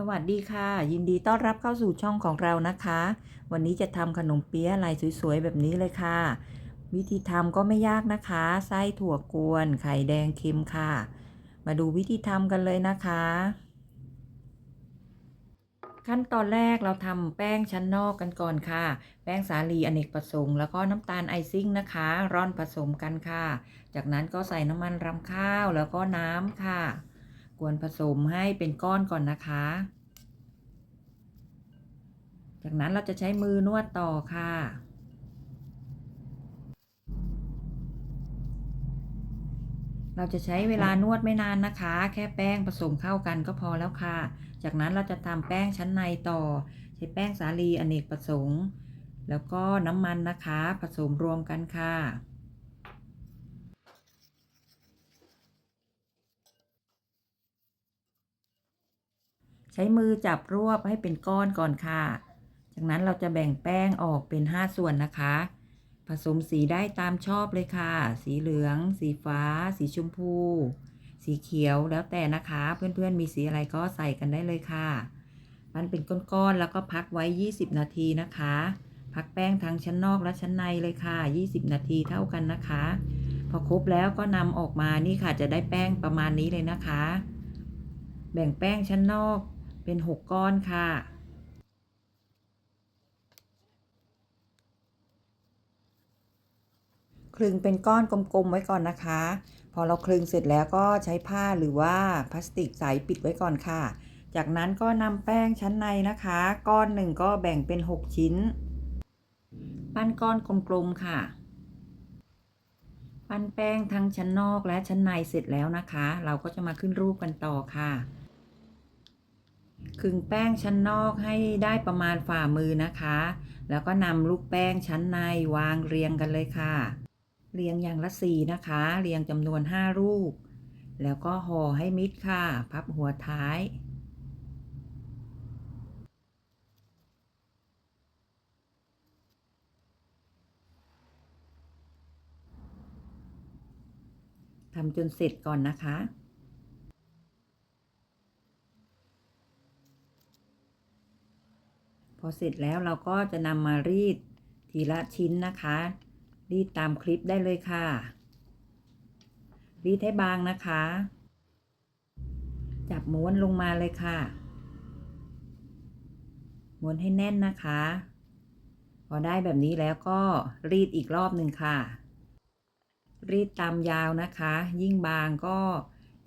สวัสดีค่ะ ยินดีต้อนรับเข้าสู่ช่องของเรานะคะ วันนี้จะทำขนมเปี๊ยะลายสวยๆ แบบนี้เลยค่ะ วิธีทำก็ไม่ยากนะคะ ไส้ถั่วกวน ไข่แดงเค็มค่ะ มาดูวิธีทำกันเลยนะคะ ขั้นตอนแรกเราทำแป้งชั้นนอกกันก่อนค่ะ แป้งสาลีอเนกประสงค์แล้วก็น้ำตาลไอซิ่งนะคะ ร่อนผสมกันค่ะ จากนั้นก็ใส่น้ำมันรำข้าวแล้วก็น้ำค่ะ กวนผสมให้เป็นก้อนก่อนนะคะ จากนั้นเราจะใช้มือนวดต่อค่ะ เราจะใช้เวลานวดไม่นานนะคะ แค่แป้งผสมเข้ากันก็พอแล้วค่ะ จากนั้นเราจะทำแป้งชั้นในต่อ ใช้แป้งสาลีอเนกประสงค์ แล้วก็น้ำมันนะคะ ผสมรวมกันค่ะ ใช้มือจับรวบให้เป็นก้อนก่อนค่ะ จากนั้นเราจะแบ่งแป้งออกเป็น 5 ส่วนนะคะ ผสมสีได้ตามชอบเลยค่ะ สีเหลือง สีฟ้า สีชมพู สีเขียวแล้วแต่นะคะ เพื่อนๆมีสีอะไรก็ใส่กันได้เลยค่ะ มันเป็นก้อนๆแล้วก็พักไว้ 20 นาทีนะคะ พักแป้งทั้งชั้นนอกและชั้นในเลยค่ะ 20 นาทีเท่ากันนะคะ พอครบแล้วก็นำออกมานี่ค่ะจะได้แป้งประมาณนี้เลยนะคะ แบ่งแป้งชั้นนอก เป็น 6 ก้อนค่ะ คลึงเป็นก้อนกลมๆไว้ก่อนนะคะ พอเราคลึงเสร็จแล้วก็ใช้ผ้าหรือว่าพลาสติกใสปิดไว้ก่อนค่ะ จากนั้นก็นำแป้งชั้นในนะคะ ก้อนหนึ่งก็แบ่งเป็น 6 ชิ้น ปั้นก้อนกลมๆค่ะปั้นแป้งทั้งชั้นนอกและชั้นในเสร็จแล้วนะคะ เราก็จะมาขึ้นรูปกันต่อค่ะ คลึงแป้งชั้นนอกให้ได้ประมาณฝ่ามือนะคะ แล้วก็นำลูกแป้งชั้นในวางเรียงกันเลยค่ะ เรียงอย่างละสีนะคะ เรียงจำนวน 5 รูป แล้วก็ห่อให้มิดค่ะ พับหัวท้าย ทำจนเสร็จก่อนนะคะ พอเสร็จแล้วเราก็จะนำมารีดทีละชิ้นนะคะ รีดตามคลิปได้เลยค่ะ รีดให้บางนะคะ จับม้วนลงมาเลยค่ะ ม้วนให้แน่นนะคะ พอได้แบบนี้แล้วก็รีดอีกรอบหนึ่งค่ะ รีดตามยาวนะคะ ยิ่งบางก็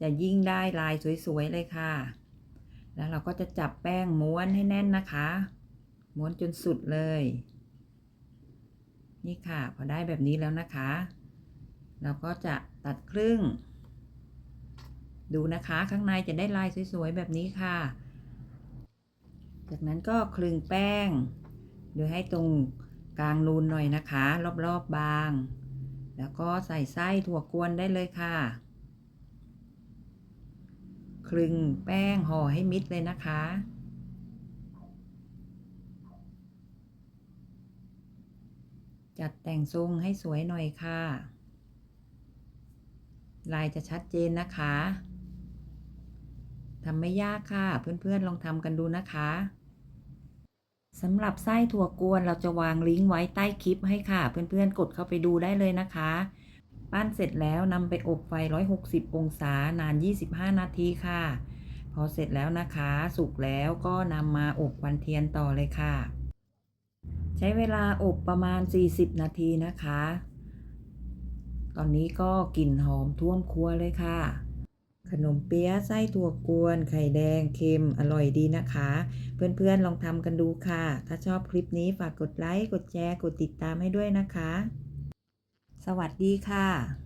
จะยิ่งได้ลายสวยๆเลยค่ะ แล้วเราก็จะจับแป้งม้วนให้แน่นนะคะ ม้วนจนสุดเลย นี่ค่ะ พอได้แบบนี้แล้วนะคะ เราก็จะตัดครึ่ง ดูนะคะข้างในจะได้ลายสวยๆแบบนี้ค่ะ จากนั้นก็คลึงแป้ง โดยให้ตรงกลางนูนหน่อยนะคะ รอบๆบบาง แล้วก็ใส่ไส้ถั่วกวนได้เลยค่ะ คลึงแป้งห่อให้มิดเลยนะคะ จัดแต่งทรงให้สวยหน่อยค่ะ ลายจะชัดเจนนะคะทำไม่ยากค่ะ เพื่อนๆลองทำกันดูนะคะสำหรับไส้ถั่วกวนเราจะวางลิงก์ไว้ใต้คลิปให้ค่ะ เพื่อนๆ กดเข้าไปดูได้เลยนะคะ ปั้นเสร็จแล้วนำไปอบไฟ 160 องศานาน 25 นาทีค่ะ พอเสร็จแล้วนะคะ สุกแล้วก็นำมาอบควันเทียนต่อเลยค่ะ ใช้เวลาอบประมาณ 40 นาทีนะคะ ตอนนี้ก็กลิ่นหอมท่วมครัวเลยค่ะ ขนมเปี๊ยะไส้ถั่วกวน ไข่แดงเค็มอร่อยดีนะคะ เพื่อนๆลองทำกันดูค่ะ ถ้าชอบคลิปนี้ฝากกดไลค์ กดแชร์ กดติดตามให้ด้วยนะคะ สวัสดีค่ะ